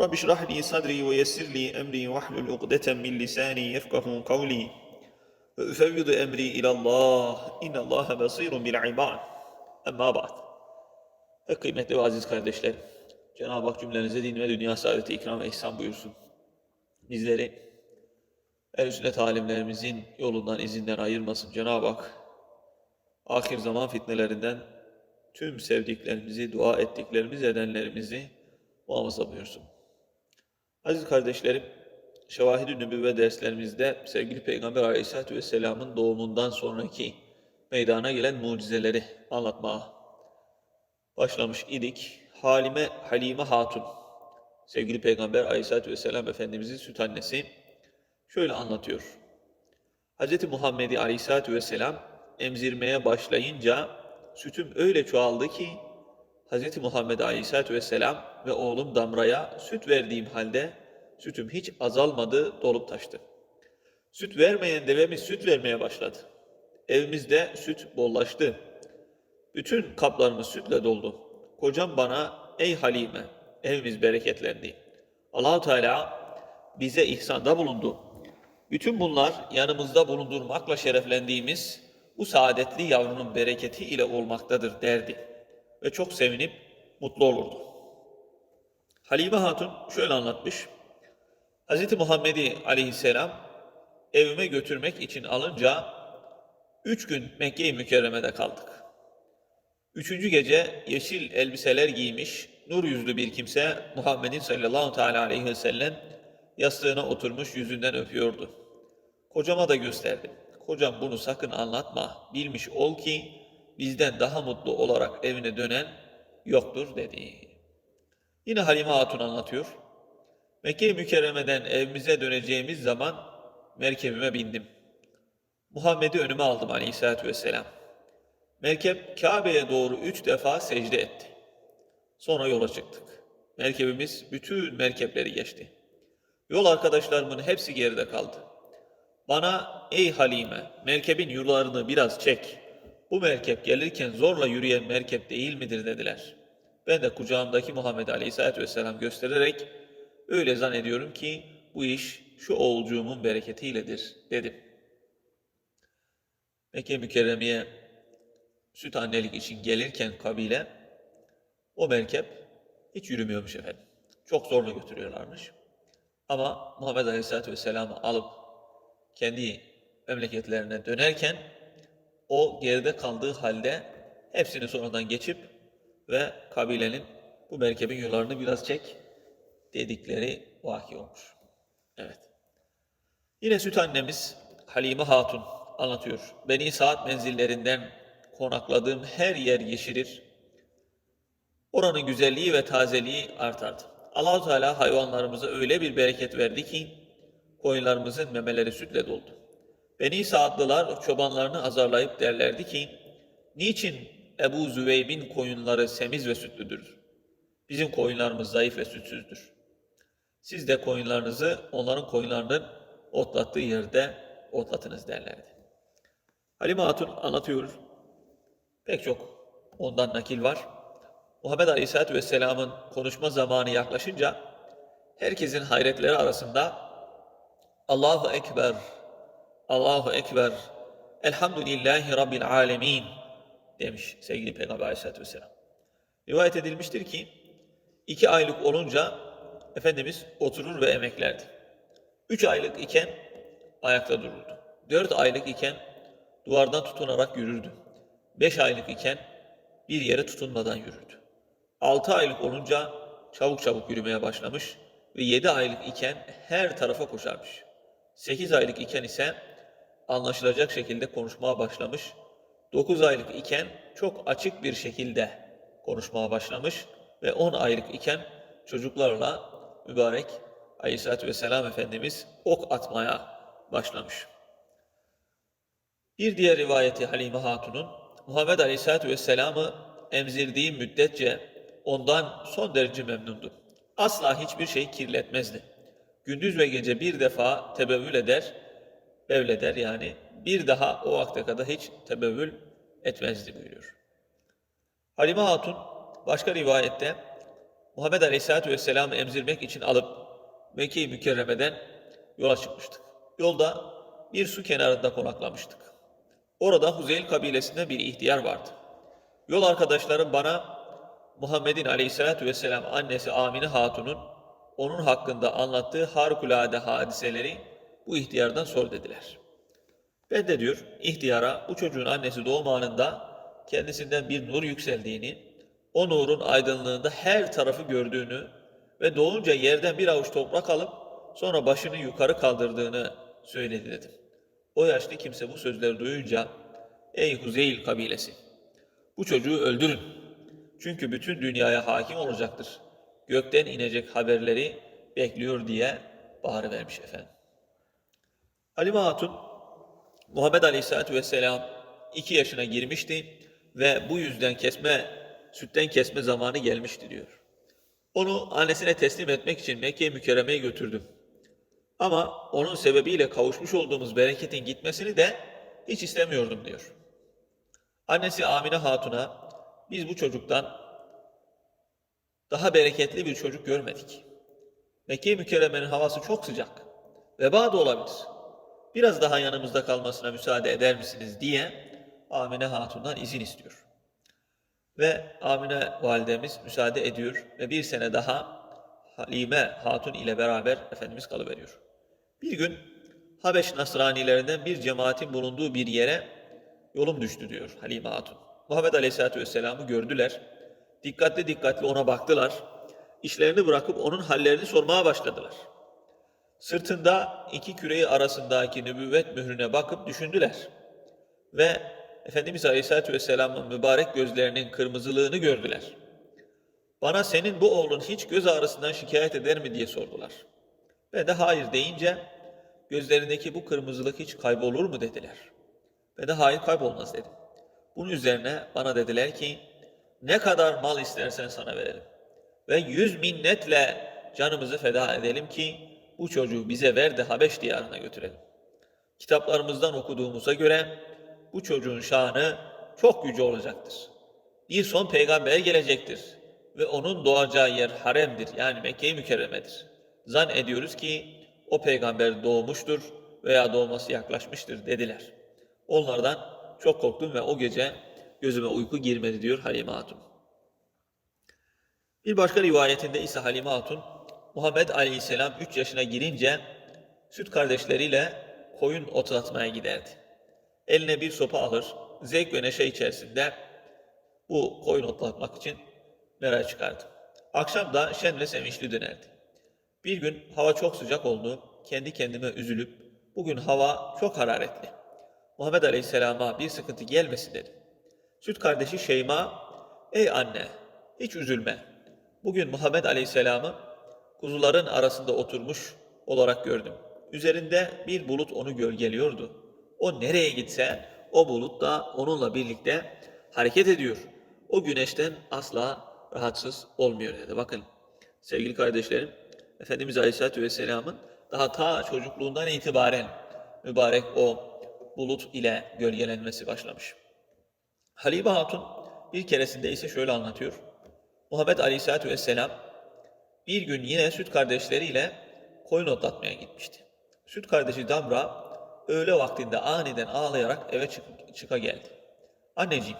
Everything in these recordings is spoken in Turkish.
Rabbi şrah li sadri ve yessir li emri ve hlul uqdeten min lisani yefkahu kavli ve üfevvidu emri ilallah. İnnallaha basirun bil ibad. Emma ba'd. Kıymetli ve aziz kardeşler Cenab-ı Hak cümlenize din ve dünya saadeti ikram ve ihsan buyursun. Bizleri el sünnet alimlerimizin yolundan izinden ayırmasın Cenab-ı Hak. Ahir zaman fitnelerinden tüm sevdiklerimizi, dua ettiklerimiz, edenlerimizi muhafaza buyursun. Aziz kardeşlerim, Şevahid-i Nübüvve derslerimizde sevgili Peygamber Aleyhisselatü Vesselam'ın doğumundan sonraki meydana gelen mucizeleri anlatmaya başlamış idik. Halime, Halime Hatun, sevgili Peygamber Aleyhisselatü Vesselam Efendimizin süt annesi şöyle anlatıyor. Hz. Muhammed'i Aleyhisselatü Vesselam emzirmeye başlayınca sütüm öyle çoğaldı ki Hz. Muhammed Aleyhisselatü Vesselam ve oğlum Damra'ya süt verdiğim halde sütüm hiç azalmadı, dolup taştı. Süt vermeyen devemiz süt vermeye başladı. Evimizde süt bollaştı. Bütün kaplarımız sütle doldu. Kocam bana ey Halime evimiz bereketlendi. Allahu Teala bize ihsanda bulundu. Bütün bunlar yanımızda bulundurmakla şereflendiğimiz bu saadetli yavrunun bereketi ile olmaktadır derdi. Ve çok sevinip mutlu olurdu. Halime Hatun şöyle anlatmış. Hz. Muhammed'i aleyhisselam evime götürmek için alınca üç gün Mekke-i Mükerreme'de kaldık. Üçüncü gece yeşil elbiseler giymiş, nur yüzlü bir kimse Muhammed'in sallallahu teala aleyhi ve sellem yastığına oturmuş yüzünden öpüyordu. Kocama da gösterdim. Kocam bunu sakın anlatma, bilmiş ol ki bizden daha mutlu olarak evine dönen yoktur dedi. Yine Halime Hatun anlatıyor. Mekke-i Mükerreme'den evimize döneceğimiz zaman merkebime bindim. Muhammed'i önüme aldım aleyhissalatü vesselam. Merkep Kabe'ye doğru üç defa secde etti. Sonra yola çıktık. Merkebimiz bütün merkepleri geçti. Yol arkadaşlarımın hepsi geride kaldı. Bana ey Halime merkebin yularını biraz çek. Bu merkep gelirken zorla yürüyen merkep değil midir dediler. Ben de kucağımdaki Muhammed Aleyhisselatü Vesselam göstererek öyle zannediyorum ki bu iş şu oğulcuğumun bereketiyledir dedim. Mekke mükerremeye süt annelik için gelirken kabile o merkep hiç yürümüyormuş efendim. Çok zorla götürüyorlarmış. Ama Muhammed Aleyhisselatü Vesselam'ı alıp kendi memleketlerine dönerken o geride kaldığı halde hepsini sonradan geçip ve kabilenin bu merkebin yollarını biraz çek dedikleri vaki olmuş. Evet. Yine süt annemiz Halime Hatun anlatıyor. Beni saat menzillerinden konakladığım her yer yeşerir. Oranın güzelliği ve tazeliği artardı. allah Teala hayvanlarımıza öyle bir bereket verdi ki koyunlarımızın memeleri sütle doldu. Beni Saadlılar çobanlarını azarlayıp derlerdi ki niçin Ebu Züveyb'in koyunları semiz ve sütlüdür? Bizim koyunlarımız zayıf ve sütsüzdür. Siz de koyunlarınızı onların koyunlarının otlattığı yerde otlatınız derlerdi. Halime Hatun anlatıyor. Pek çok ondan nakil var. Muhammed Aleyhisselatü Vesselam'ın konuşma zamanı yaklaşınca herkesin hayretleri arasında Allahu Ekber, Allahu Ekber, Elhamdülillahi Rabbil Alemin demiş sevgili Peygamber Aleyhisselatü Vesselam. Rivayet edilmiştir ki iki aylık olunca Efendimiz oturur ve emeklerdi. Üç aylık iken ayakta dururdu. Dört aylık iken duvardan tutunarak yürürdü. Beş aylık iken bir yere tutunmadan yürürdü. Altı aylık olunca çabuk çabuk yürümeye başlamış ve yedi aylık iken her tarafa koşarmış. Sekiz aylık iken ise anlaşılacak şekilde konuşmaya başlamış. Dokuz aylık iken çok açık bir şekilde konuşmaya başlamış ve on aylık iken çocuklarla mübarek Aleyhisselatü Vesselam Efendimiz ok atmaya başlamış. Bir diğer rivayeti Halime Hatun'un Muhammed Aleyhisselatü Vesselam'ı emzirdiği müddetçe ondan son derece memnundu. Asla hiçbir şey kirletmezdi. Gündüz ve gece bir defa tebevül eder, bevleder yani bir daha o vakte kadar hiç tebevül etmezdi buyuruyor. Halime Hatun başka rivayette Muhammed Aleyhisselatü Vesselam'ı emzirmek için alıp Mekke-i Mükerreme'den yola çıkmıştık. Yolda bir su kenarında konaklamıştık. Orada Huzeyl kabilesinden bir ihtiyar vardı. Yol arkadaşlarım bana Muhammed'in Aleyhisselatü Vesselam annesi Amine Hatun'un onun hakkında anlattığı harikulade hadiseleri bu ihtiyardan sor dediler. Ben de diyor ihtiyara bu çocuğun annesi doğum anında kendisinden bir nur yükseldiğini, o nurun aydınlığında her tarafı gördüğünü ve doğunca yerden bir avuç toprak alıp sonra başını yukarı kaldırdığını söyledi dedim. O yaşlı kimse bu sözleri duyunca ey Huzeyl kabilesi bu çocuğu öldürün. Çünkü bütün dünyaya hakim olacaktır. Gökten inecek haberleri bekliyor diye bağırıvermiş efendim. Halime Hatun Muhammed Aleyhisselatü Vesselam iki yaşına girmişti ve bu yüzden kesme, sütten kesme zamanı gelmişti diyor. Onu annesine teslim etmek için Mekke-i Mükerreme'ye götürdüm. Ama onun sebebiyle kavuşmuş olduğumuz bereketin gitmesini de hiç istemiyordum diyor. Annesi Amine Hatun'a biz bu çocuktan daha bereketli bir çocuk görmedik. Mekke-i Mükerreme'nin havası çok sıcak. Veba da olabilir. Biraz daha yanımızda kalmasına müsaade eder misiniz diye Amine Hatun'dan izin istiyor. Ve Amine validemiz müsaade ediyor ve bir sene daha Halime Hatun ile beraber Efendimiz kalıveriyor. Bir gün Habeş Nasranilerinden bir cemaatin bulunduğu bir yere yolum düştü diyor Halime Hatun. Muhammed Aleyhisselatü Vesselam'ı gördüler. Dikkatli dikkatli ona baktılar. İşlerini bırakıp onun hallerini sormaya başladılar. Sırtında iki küreği arasındaki nübüvvet mührüne bakıp düşündüler. Ve Efendimiz Aleyhisselatü Vesselam'ın mübarek gözlerinin kırmızılığını gördüler. Bana senin bu oğlun hiç göz ağrısından şikayet eder mi diye sordular. Ben de hayır deyince gözlerindeki bu kırmızılık hiç kaybolur mu dediler. Ben de hayır kaybolmaz dedim. Bunun üzerine bana dediler ki ne kadar mal istersen sana verelim. Ve yüz minnetle canımızı feda edelim ki bu çocuğu bize ver de Habeş diyarına götürelim. Kitaplarımızdan okuduğumuza göre bu çocuğun şanı çok yüce olacaktır. Bir son peygamber gelecektir ve onun doğacağı yer haremdir yani Mekke-i Mükerremedir. Zan ediyoruz ki o peygamber doğmuştur veya doğması yaklaşmıştır dediler. Onlardan çok korktum ve o gece gözüme uyku girmedi diyor Halime Hatun. Bir başka rivayetinde ise Halime Hatun, Muhammed Aleyhisselam 3 yaşına girince süt kardeşleriyle koyun otlatmaya giderdi. Eline bir sopa alır, zevk ve neşe içerisinde bu koyun otlatmak için meraya çıkardı. Akşam da şen ve sevinçli dönerdi. Bir gün hava çok sıcak oldu, kendi kendime üzülüp bugün hava çok hararetli. Muhammed Aleyhisselam'a bir sıkıntı gelmesin dedim. Süt kardeşi Şeyma, ey anne hiç üzülme. Bugün Muhammed Aleyhisselam'ı kuzuların arasında oturmuş olarak gördüm. Üzerinde bir bulut onu gölgeliyordu. O nereye gitse o bulut da onunla birlikte hareket ediyor. O güneşten asla rahatsız olmuyor dedi. Bakın sevgili kardeşlerim, Efendimiz Aleyhisselatü Vesselam'ın daha ta çocukluğundan itibaren mübarek o bulut ile gölgelenmesi başlamış. Halime Hatun bir keresinde ise şöyle anlatıyor. Muhammed Aleyhisselatü Vesselam bir gün yine süt kardeşleriyle koyun otlatmaya gitmişti. Süt kardeşi Damra öğle vaktinde aniden ağlayarak eve çık çıka geldi. Anneciğim,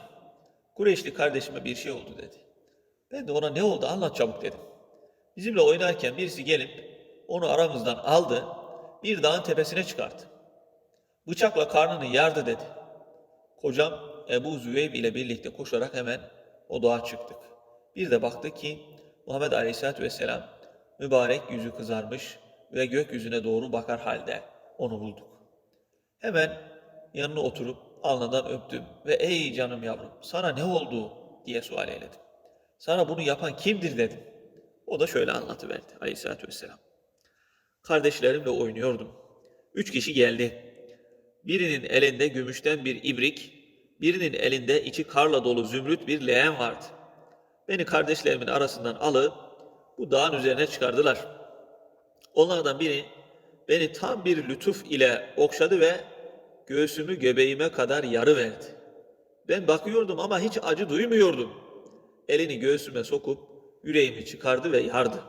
Kureyşli kardeşime bir şey oldu dedi. Ben de ona ne oldu anlat çabuk dedim. Bizimle oynarken birisi gelip onu aramızdan aldı, bir dağın tepesine çıkarttı. Bıçakla karnını yardı dedi. Kocam Ebu Züveyb ile birlikte koşarak hemen o dağa çıktık. Bir de baktık ki Muhammed Aleyhisselatü Vesselam mübarek yüzü kızarmış ve gökyüzüne doğru bakar halde onu bulduk. Hemen yanına oturup alnından öptüm ve ey canım yavrum sana ne oldu diye sual eyledim. Sana bunu yapan kimdir dedim. O da şöyle anlatıverdi aleyhissalatü vesselam. Kardeşlerimle oynuyordum. Üç kişi geldi. Birinin elinde gümüşten bir ibrik, birinin elinde içi karla dolu zümrüt bir leğen vardı. Beni kardeşlerimin arasından alıp bu dağın üzerine çıkardılar. Onlardan biri beni tam bir lütuf ile okşadı ve göğsümü göbeğime kadar yarı verdi. Ben bakıyordum ama hiç acı duymuyordum. Elini göğsüme sokup yüreğimi çıkardı ve yardı.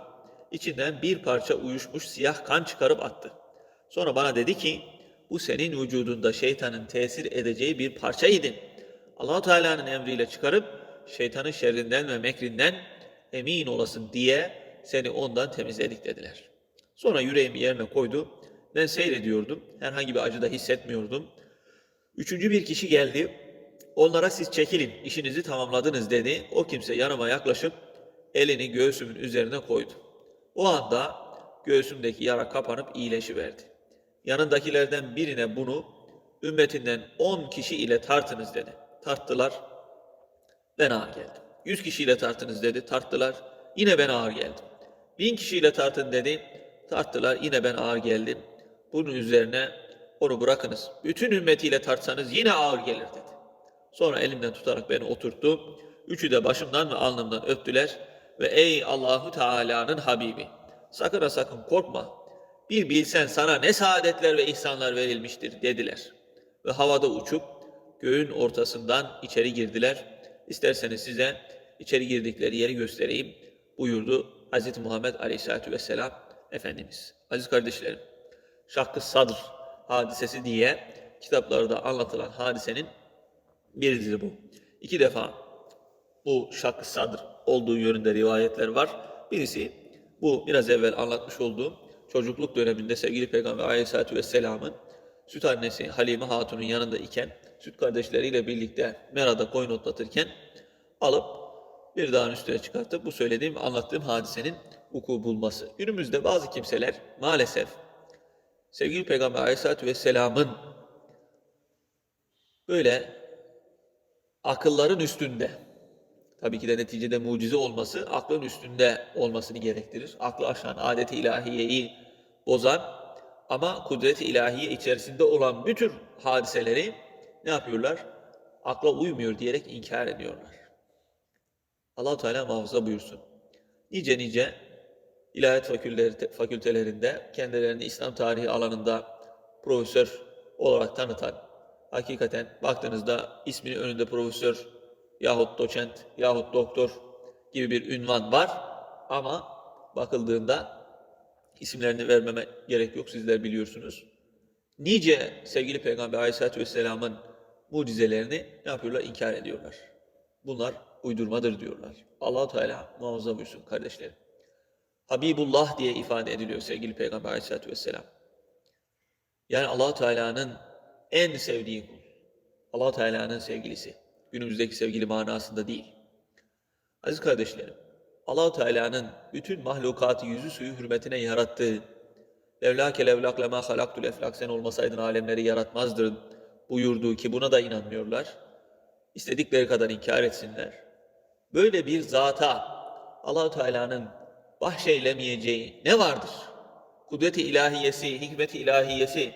İçinden bir parça uyuşmuş siyah kan çıkarıp attı. Sonra bana dedi ki, bu senin vücudunda şeytanın tesir edeceği bir parçaydı. allah Teala'nın emriyle çıkarıp şeytanın şerrinden ve mekrinden emin olasın diye seni ondan temizledik dediler. Sonra yüreğimi yerine koydu. Ben seyrediyordum. Herhangi bir acı da hissetmiyordum. Üçüncü bir kişi geldi. Onlara siz çekilin, işinizi tamamladınız dedi. O kimse yanıma yaklaşıp elini göğsümün üzerine koydu. O anda göğsümdeki yara kapanıp iyileşiverdi. Yanındakilerden birine bunu ümmetinden on kişi ile tartınız dedi. Tarttılar. Ben ağır geldim. Yüz kişiyle tartınız dedi. Tarttılar. Yine ben ağır geldim. Bin kişiyle tartın dedi. Tarttılar. Yine ben ağır geldim. Bunun üzerine onu bırakınız. Bütün ümmetiyle tartsanız yine ağır gelir dedi. Sonra elimden tutarak beni oturttu. Üçü de başımdan ve alnımdan öptüler ve ey Allahu Teala'nın Habibi sakın ha sakın korkma. Bir bilsen sana ne saadetler ve ihsanlar verilmiştir dediler. Ve havada uçup göğün ortasından içeri girdiler. İsterseniz size içeri girdikleri yeri göstereyim buyurdu Hz. Muhammed Aleyhisselatü Vesselam Efendimiz. Aziz kardeşlerim, Şakkı Sadr hadisesi diye kitaplarda anlatılan hadisenin biridir bu. İki defa bu Şakkı Sadr olduğu yönünde rivayetler var. Birisi bu biraz evvel anlatmış olduğum çocukluk döneminde sevgili Peygamber Aleyhisselatü Vesselam'ın süt annesi Halime Hatun'un yanında iken süt kardeşleriyle birlikte Mera'da koyun otlatırken alıp bir dağın üstüne çıkartıp bu söylediğim, anlattığım hadisenin vuku bulması. Günümüzde bazı kimseler maalesef sevgili Peygamber Aleyhisselatü Vesselam'ın böyle akılların üstünde, tabii ki de neticede mucize olması aklın üstünde olmasını gerektirir. Aklı aşan, adeti ilahiyeyi bozan ama kudret-i ilahiye içerisinde olan bütün hadiseleri ne yapıyorlar? Akla uymuyor diyerek inkar ediyorlar. allah Teala muhafaza buyursun. Nice nice ilahiyat fakülteleri- fakültelerinde kendilerini İslam tarihi alanında profesör olarak tanıtan, hakikaten baktığınızda isminin önünde profesör yahut doçent yahut doktor gibi bir ünvan var ama bakıldığında isimlerini vermeme gerek yok sizler biliyorsunuz. Nice sevgili Peygamber Aleyhisselatü Vesselam'ın mucizelerini ne yapıyorlar? İnkar ediyorlar. Bunlar uydurmadır diyorlar. allah Teala muhafaza buyursun kardeşlerim. Habibullah diye ifade ediliyor sevgili Peygamber Aleyhisselatü Vesselam. Yani allah Teala'nın en sevdiği kul. allah Teala'nın sevgilisi. Günümüzdeki sevgili manasında değil. Aziz kardeşlerim, allah Teala'nın bütün mahlukatı yüzü suyu hürmetine yarattığı, Levlâke levlâk lemâ halaktul eflak sen olmasaydın alemleri yaratmazdın buyurduğu ki buna da inanmıyorlar. İstedikleri kadar inkar etsinler. Böyle bir zata allah Teala'nın bahşeylemeyeceği ne vardır? Kudret-i ilahiyesi, hikmet-i ilahiyesi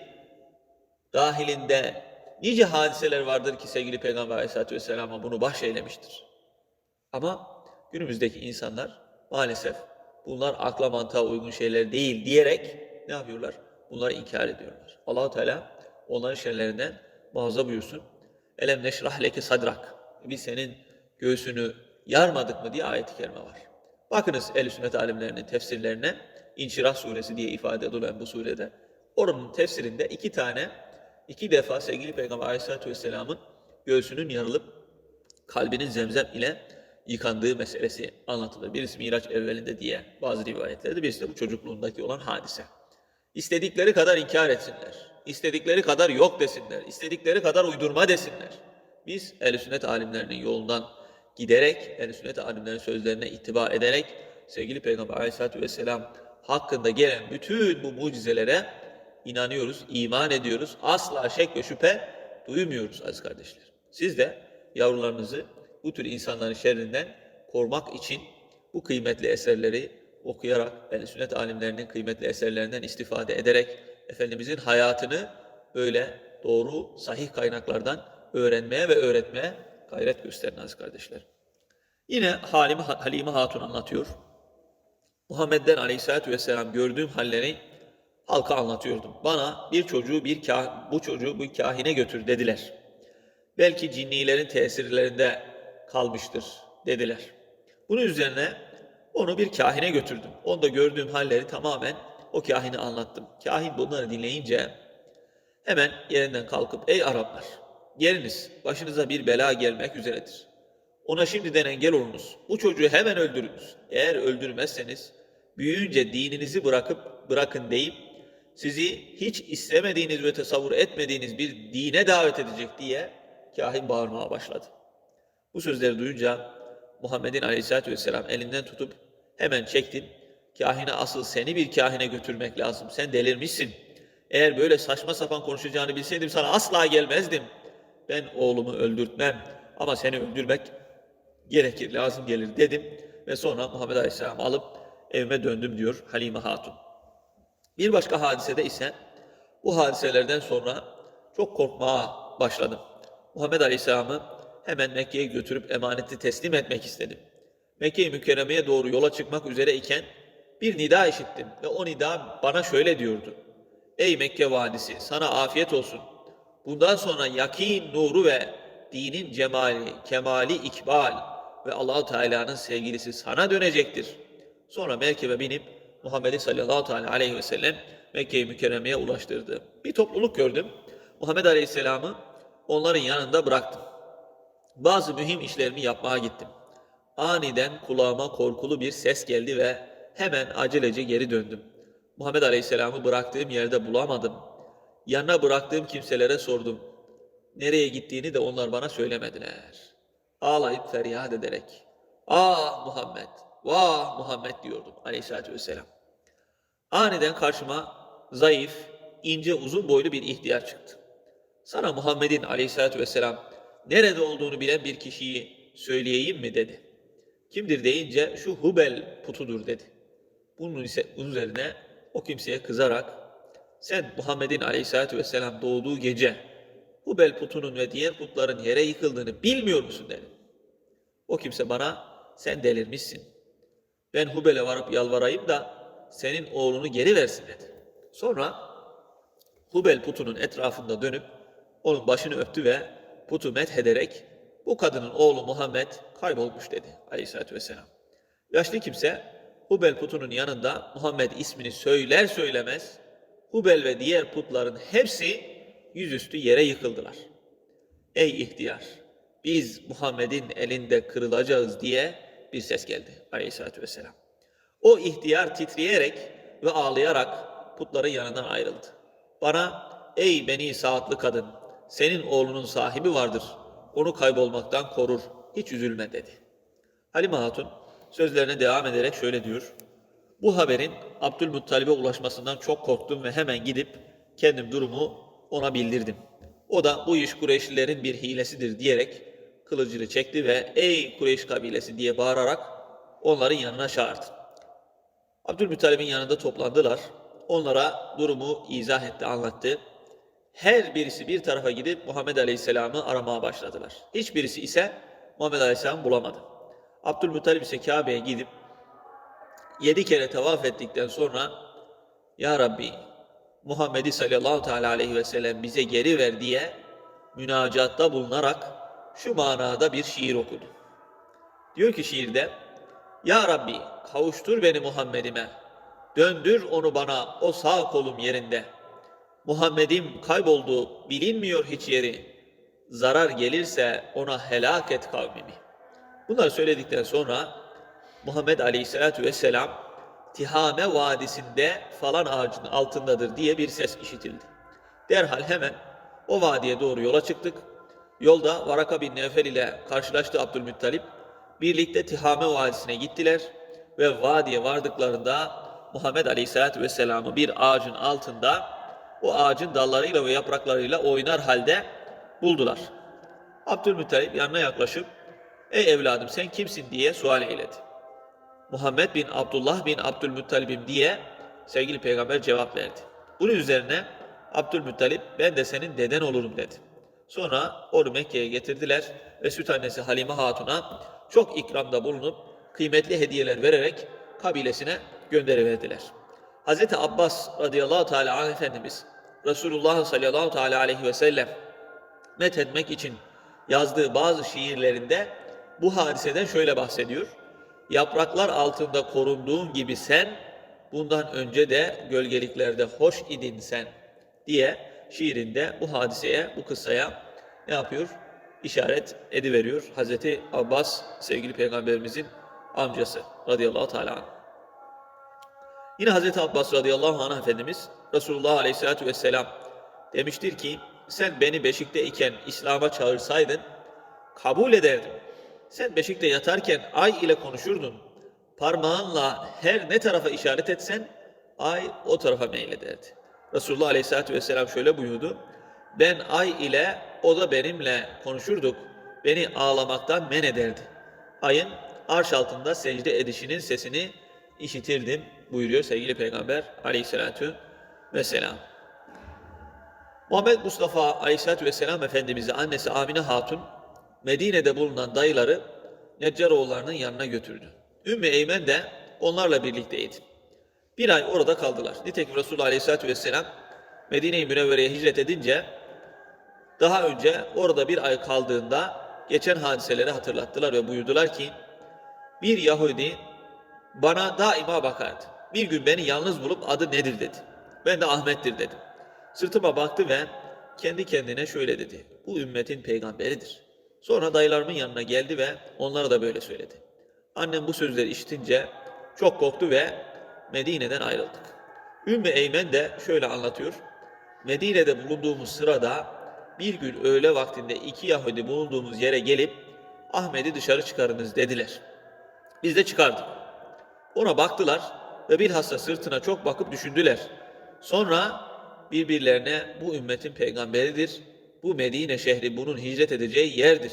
dahilinde nice hadiseler vardır ki sevgili Peygamber Aleyhisselatü Vesselam'a bunu bahşeylemiştir. Ama günümüzdeki insanlar maalesef bunlar akla mantığa uygun şeyler değil diyerek ne yapıyorlar? Bunları inkar ediyorlar. allah Teala onların şerlerinden muhafaza buyursun. Elem neşrah leke sadrak. Biz senin göğsünü yarmadık mı diye ayet-i kerime var. Bakınız ehl sünnet alimlerinin tefsirlerine İnşirah suresi diye ifade edilen bu surede. Oranın tefsirinde iki tane, iki defa sevgili Peygamber Aleyhisselatü Vesselam'ın göğsünün yarılıp kalbinin zemzem ile yıkandığı meselesi anlatılır. Birisi Miraç evvelinde diye bazı rivayetlerde, birisi de bu çocukluğundaki olan hadise. İstedikleri kadar inkar etsinler. İstedikleri kadar yok desinler. istedikleri kadar uydurma desinler. Biz ehl sünnet alimlerinin yolundan giderek, ehl sünnet alimlerinin sözlerine itibar ederek sevgili Peygamber Aleyhisselatü Vesselam hakkında gelen bütün bu mucizelere inanıyoruz, iman ediyoruz. Asla şek ve şüphe duymuyoruz aziz kardeşler. Siz de yavrularınızı bu tür insanların şerrinden korumak için bu kıymetli eserleri okuyarak, ehl sünnet alimlerinin kıymetli eserlerinden istifade ederek Efendimizin hayatını böyle doğru, sahih kaynaklardan öğrenmeye ve öğretmeye gayret gösterin aziz kardeşler. Yine Halime, Halime Hatun anlatıyor. Muhammed'den aleyhissalatü vesselam gördüğüm halleri halka anlatıyordum. Bana bir çocuğu bir kah bu çocuğu bir kahine götür dediler. Belki cinnilerin tesirlerinde kalmıştır dediler. Bunun üzerine onu bir kahine götürdüm. Onda gördüğüm halleri tamamen o kahine anlattım. Kahin bunları dinleyince hemen yerinden kalkıp ey Araplar geliniz başınıza bir bela gelmek üzeredir. Ona şimdiden engel olunuz. Bu çocuğu hemen öldürünüz. Eğer öldürmezseniz büyüyünce dininizi bırakıp bırakın deyip sizi hiç istemediğiniz ve tasavvur etmediğiniz bir dine davet edecek diye kahin bağırmaya başladı. Bu sözleri duyunca Muhammed'in aleyhissalatü vesselam elinden tutup hemen çektim. Kahine asıl seni bir kahine götürmek lazım. Sen delirmişsin. Eğer böyle saçma sapan konuşacağını bilseydim sana asla gelmezdim. Ben oğlumu öldürtmem ama seni öldürmek gerekir, lazım gelir dedim. Ve sonra Muhammed Aleyhisselam alıp evime döndüm diyor Halime Hatun. Bir başka hadisede ise bu hadiselerden sonra çok korkmaya başladım. Muhammed Aleyhisselam'ı hemen Mekke'ye götürüp emaneti teslim etmek istedim. Mekke-i Mükerreme'ye doğru yola çıkmak üzere iken bir nida işittim ve o nida bana şöyle diyordu. Ey Mekke vadisi sana afiyet olsun. Bundan sonra yakin nuru ve dinin cemali, kemali ikbal ve Allahu Teala'nın sevgilisi sana dönecektir. Sonra merkebe binip Muhammed'i sallallahu teala aleyhi ve sellem Mekke-i Mükerreme'ye ulaştırdı. Bir topluluk gördüm. Muhammed Aleyhisselam'ı onların yanında bıraktım. Bazı mühim işlerimi yapmaya gittim. Aniden kulağıma korkulu bir ses geldi ve hemen acelece geri döndüm. Muhammed Aleyhisselam'ı bıraktığım yerde bulamadım. Yanına bıraktığım kimselere sordum. Nereye gittiğini de onlar bana söylemediler. Ağlayıp feryat ederek, Ah Muhammed, vah Muhammed diyordum aleyhissalatü vesselam. Aniden karşıma zayıf, ince, uzun boylu bir ihtiyar çıktı. Sana Muhammed'in aleyhissalatü vesselam nerede olduğunu bilen bir kişiyi söyleyeyim mi dedi. Kimdir deyince şu Hubel putudur dedi. Bunun ise üzerine o kimseye kızarak sen Muhammed'in aleyhissalatü vesselam doğduğu gece Hubel putunun ve diğer putların yere yıkıldığını bilmiyor musun dedi. O kimse bana sen delirmişsin. Ben Hubel'e varıp yalvarayım da senin oğlunu geri versin dedi. Sonra Hubel putunun etrafında dönüp onun başını öptü ve putu methederek bu kadının oğlu Muhammed kaybolmuş dedi aleyhissalatü vesselam. Yaşlı kimse Hubel putunun yanında Muhammed ismini söyler söylemez Hubel ve diğer putların hepsi yüzüstü yere yıkıldılar. Ey ihtiyar! Biz Muhammed'in elinde kırılacağız diye bir ses geldi aleyhissalatü vesselam. O ihtiyar titreyerek ve ağlayarak putların yanından ayrıldı. Bana ey beni saatli kadın senin oğlunun sahibi vardır. Onu kaybolmaktan korur. Hiç üzülme dedi. Halime Hatun sözlerine devam ederek şöyle diyor. Bu haberin Abdülmuttalib'e ulaşmasından çok korktum ve hemen gidip kendim durumu ona bildirdim. O da bu iş Kureyşlilerin bir hilesidir diyerek kılıcını çekti ve ey Kureyş kabilesi diye bağırarak onların yanına çağırdı. Abdülmuttalib'in yanında toplandılar. Onlara durumu izah etti, anlattı. Her birisi bir tarafa gidip Muhammed Aleyhisselam'ı aramaya başladılar. Hiçbirisi ise Muhammed Aleyhisselam'ı bulamadı. Abdülmuttalib ise Kabe'ye gidip yedi kere tavaf ettikten sonra Ya Rabbi Muhammed'i sallallahu teala aleyhi ve sellem bize geri ver diye münacatta bulunarak şu manada bir şiir okudu. Diyor ki şiirde Ya Rabbi kavuştur beni Muhammed'ime döndür onu bana o sağ kolum yerinde Muhammed'im kayboldu bilinmiyor hiç yeri zarar gelirse ona helak et kavmimi. Bunları söyledikten sonra Muhammed Aleyhisselatü Vesselam Tihame Vadisi'nde falan ağacının altındadır diye bir ses işitildi. Derhal hemen o vadiye doğru yola çıktık. Yolda Varaka bin Nevfel ile karşılaştı Abdülmuttalip. Birlikte Tihame Vadisi'ne gittiler ve vadiye vardıklarında Muhammed Aleyhisselatü Vesselam'ı bir ağacın altında o ağacın dallarıyla ve yapraklarıyla oynar halde buldular. Abdülmuttalip yanına yaklaşıp Ey evladım sen kimsin diye sual eyledi. Muhammed bin Abdullah bin Abdülmuttalib'im diye sevgili peygamber cevap verdi. Bunun üzerine Abdülmuttalip ben de senin deden olurum dedi. Sonra onu Mekke'ye getirdiler ve süt annesi Halime Hatun'a çok ikramda bulunup kıymetli hediyeler vererek kabilesine gönderiverdiler. Hz. Abbas radıyallahu teala anh Efendimiz Resulullah sallallahu teala aleyhi ve sellem methetmek için yazdığı bazı şiirlerinde bu hadiseden şöyle bahsediyor. Yapraklar altında korunduğun gibi sen, bundan önce de gölgeliklerde hoş idin sen diye şiirinde bu hadiseye, bu kıssaya ne yapıyor? İşaret ediveriyor. Hazreti Abbas sevgili peygamberimizin amcası radıyallahu teala anh. Yine Hazreti Abbas radıyallahu anh Efendimiz Resulullah aleyhissalatü vesselam demiştir ki sen beni beşikte iken İslam'a çağırsaydın kabul ederdim. Sen beşikte yatarken ay ile konuşurdun. Parmağınla her ne tarafa işaret etsen ay o tarafa meylederdi. Resulullah aleyhissalatü vesselam şöyle buyurdu. Ben ay ile o da benimle konuşurduk. Beni ağlamaktan men ederdi. Ayın arş altında secde edişinin sesini işitirdim buyuruyor sevgili peygamber aleyhissalatü vesselam. Muhammed Mustafa aleyhissalatü vesselam Efendimiz'i annesi Amine Hatun Medine'de bulunan dayıları Neccaroğullarının yanına götürdü. Ümmü Eymen de onlarla birlikteydi. Bir ay orada kaldılar. Nitekim Resulullah Aleyhisselatü Vesselam Medine-i Münevvere'ye hicret edince daha önce orada bir ay kaldığında geçen hadiseleri hatırlattılar ve buyurdular ki bir Yahudi bana daima bakardı. Bir gün beni yalnız bulup adı nedir dedi. Ben de Ahmet'tir dedim. Sırtıma baktı ve kendi kendine şöyle dedi. Bu ümmetin peygamberidir. Sonra dayılarımın yanına geldi ve onlara da böyle söyledi. Annem bu sözleri işitince çok korktu ve Medine'den ayrıldık. Ümmü Eymen de şöyle anlatıyor. Medine'de bulunduğumuz sırada bir gün öğle vaktinde iki Yahudi bulunduğumuz yere gelip Ahmet'i dışarı çıkarınız dediler. Biz de çıkardık. Ona baktılar ve bilhassa sırtına çok bakıp düşündüler. Sonra birbirlerine bu ümmetin peygamberidir, bu Medine şehri bunun hicret edeceği yerdir.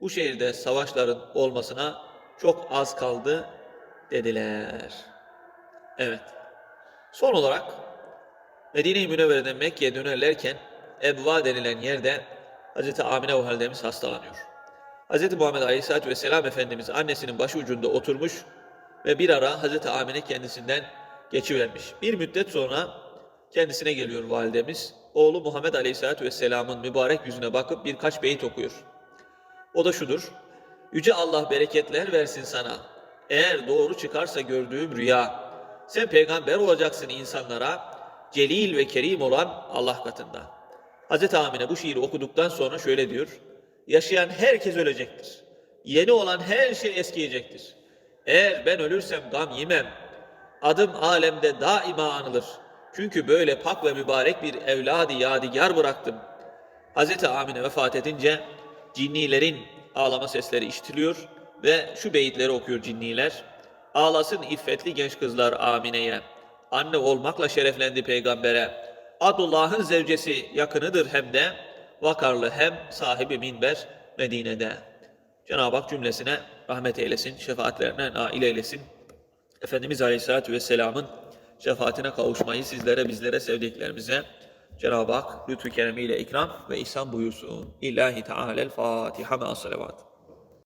Bu şehirde savaşların olmasına çok az kaldı dediler. Evet. Son olarak Medine-i Münevvere'den Mekke'ye dönerlerken Ebva denilen yerde Hz. Amine validemiz hastalanıyor. Hz. Muhammed Aleyhisselatü Vesselam Efendimiz annesinin başı ucunda oturmuş ve bir ara Hz. Amine kendisinden geçivermiş. Bir müddet sonra kendisine geliyor validemiz. Oğlu Muhammed Aleyhisselatü Vesselam'ın mübarek yüzüne bakıp birkaç beyit okuyor. O da şudur. Yüce Allah bereketler versin sana. Eğer doğru çıkarsa gördüğüm rüya. Sen peygamber olacaksın insanlara. Celil ve kerim olan Allah katında. Hz. Amine bu şiiri okuduktan sonra şöyle diyor. Yaşayan herkes ölecektir. Yeni olan her şey eskiyecektir. Eğer ben ölürsem gam yemem. Adım alemde daima anılır. Çünkü böyle pak ve mübarek bir evladı yadigar bıraktım. Hz. Amine vefat edince cinnilerin ağlama sesleri işitiliyor ve şu beyitleri okuyor cinniler. Ağlasın iffetli genç kızlar Amine'ye. Anne olmakla şereflendi peygambere. Adullah'ın zevcesi yakınıdır hem de vakarlı hem sahibi minber Medine'de. Cenab-ı Hak cümlesine rahmet eylesin, şefaatlerine nail eylesin. Efendimiz Aleyhisselatü Vesselam'ın şefaatine kavuşmayı sizlere, bizlere, sevdiklerimize Cenab-ı Hak lütfü keremiyle ikram ve ihsan buyursun. İllahi Teala'l Fatiha ma salavat.